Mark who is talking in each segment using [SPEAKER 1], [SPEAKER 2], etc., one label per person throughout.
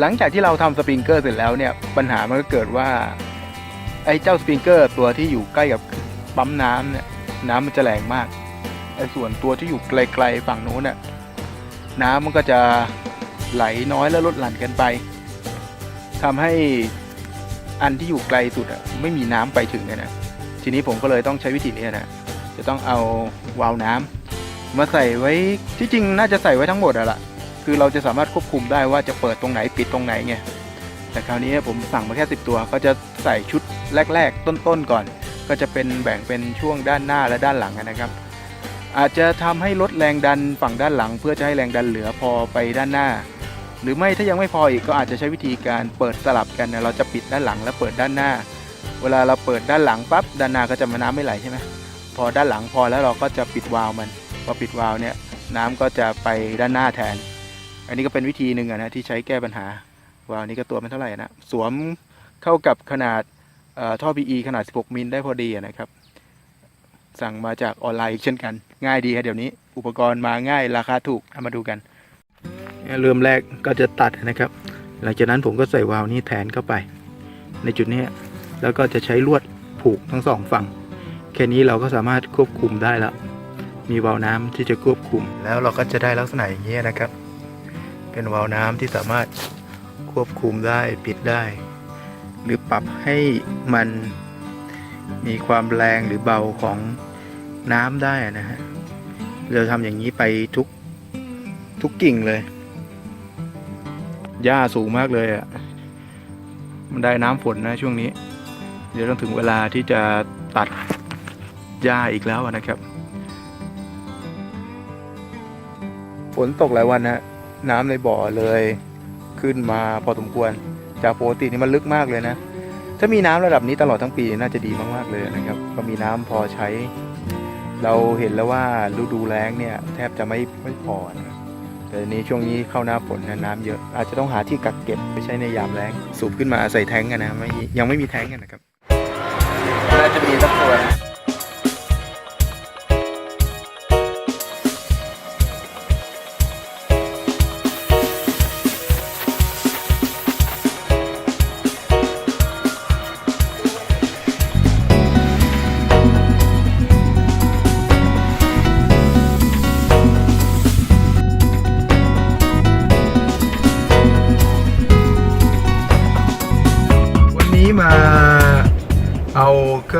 [SPEAKER 1] หลังจากที่เราทำสปริงเกอร์เสร็จแล้วเนี่ยปัญหามันก็เกิดว่า ไอ้เจ้าสปริงเกอร์ตัวที่อยู่ใกล้กับปั๊มน้ำเนี่ยน้ำมันจะแรงมากไอ้ส่วนตัวที่อยู่ไกลๆฝั่งโน้นน่ะน้ำมันก็จะไหลน้อยและลดหลั่นกันไปทำให้อันที่อยู่ไกลสุดอะไม่มีน้ำไปถึงเลยนะทีนี้ผมก็เลยต้องใช้วิธีนี้นะจะต้องเอาวาล์วน้ำมาใส่ไว้ที่จริงน่าจะใส่ไว้ทั้งหมดอะล่ะ คือเราจะสามารถควบคุมได้ว่าจะเปิดตรงไหนปิดตรงไหนไงแต่คราวนี้ผมสั่งมาแค่ 10 ตัว ก็จะใส่ชุดแรก ๆ ต้นๆก่อน ก็จะเป็นแบ่งเป็นช่วงด้านหน้าและด้านหลังนะครับ อาจจะทำให้ลดแรงดันฝั่งด้านหลัง เพื่อจะให้แรงดันเหลือพอไปด้านหน้า หรือไม่ถ้ายังไม่พออีกก็อาจจะใช้วิธีการเปิดสลับกันนะเราจะปิดด้านหลังแล้วเปิดด้านหน้า เวลาเราเปิดด้านหลังปั๊บด้านหน้าก็จะมาน้ำไม่ไหลใช่ไหมพอด้านหลังพอแล้วเราก็จะปิดวาล์วมันพอปิดวาล์วเนี่ยน้ำก็จะไปด้านหน้าแทน อันนี้ก็เป็นวิธีหนึ่งอะนะที่ใช้แก้ปัญหาวาล์วนี้ก็ตัวมันเท่าไหร่นะสวมเข้ากับขนาดเอ่อท่อ PE ขนาด 16 มิลได้พอดีอะนะครับ สั่งมาจากออนไลน์อีกเช่นกัน ง่ายดีครับเดี๋ยวนี้ อุปกรณ์มาง่ายราคาถูกเอามาดูกัน เริ่มแรกก็จะตัดนะครับ หลังจากนั้นผมก็ใส่วาล์วนี้แทนเข้าไป ในจุดนี้ แล้วก็จะใช้ลวดผูกทั้งสองฝั่ง แค่นี้เราก็สามารถควบคุมได้แล้วมีวาล์วน้ำที่จะควบคุม แล้วเราก็จะได้ลักษณะอย่างนี้ยนะครับ เป็นวาล์วน้ำที่สามารถควบคุมได้ปิดได้ หรือปรับให้มันมีความแรงหรือเบาของน้ำได้นะฮะเราทำอย่างนี้ไปทุกทุกกิ่งเลย หญ้าสูงมากเลยอะ่ะ มันได้น้ำฝนนะช่วงนี้ เดี๋ยวต้องถึงเวลาที่จะตัดหญ้าอีกแล้วอะนะครับ ฝนตกหลายวันนะ น้ำในบ่อเลยขึ้นมาพอสมควร จากปกตินี่มันลึกมากเลยนะ ถ้ามีน้ำระดับนี้ตลอดทั้งปีน่าจะดีมากๆเลยนะครับ ก็มีน้ำพอใช้ เราเห็นแล้วว่าฤดูแล้งเนี่ยแทบจะไม่ไม่พอนะแต่นี้ช่วงนี้เข้าหน้าฝนนะน้ำเยอะอาจจะต้องหาที่กักเก็บไปใช้ในยามแล้งสูบขึ้นมาใส่แท้งกันนะไม่ยังไม่มีแท้งกันนะครับน่าจะมีสักตัวนะ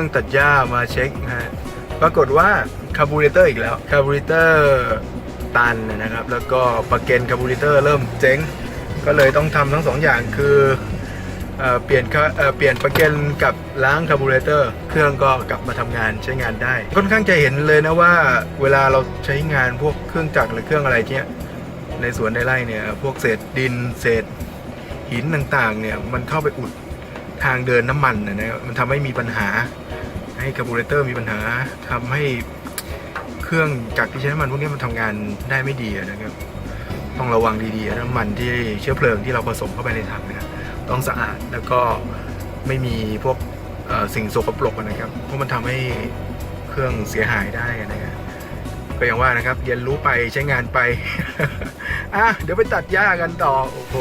[SPEAKER 1] รื่องตัดหญ้ามาเช็คฮะปรากฏว่าคาร์บูเรเตอร์อีกแล้วคาร์บูเรเตอร์ตันนะครับ แล้วก็ปลั๊กเกนคาร์บูเรเตอร์เริ่มเจ๊ง ก็เลยต้องทำทั้งสองอย่างคือเปลี่ยนเปลี่ยนปลั๊กเกนกับล้างคาร์บูเรเตอร์ เครื่องก็กลับมาทำงานใช้งานได้ ค่อนข้างจะเห็นเลยนะว่าเวลาเราใช้งานพวกเครื่องจักรหรือเครื่องอะไรเนี้ยในสวนในไร่เนี่ยพวกเศษดินเศษหินต่างๆเนี่ยมันเข้าไปอุด ทางเดินน้ำมันนะนะมันทำให้มีปัญหา ให้คาร์บูเรเตอร์มีปัญหาทำให้เครื่องจักรที่ใช้น้ำมันพวกนี้มันทำงานได้ไม่ดีนะครับ ต้องระวังดีๆน้ำมันที่เชื้อเพลิงที่เราผสมเข้าไปในถังนี่ยต้องสะอาดแล้วก็ไม่มีพวกสิ่งสกปรกนะครับ เพราะมันทำให้เครื่องเสียหายได้นะครับก็อย่างว่านะครับเรียนรู้ไปใช้งานไป อะเดี๋ยวไปตัดหญ้ากันต่อ โอ้โห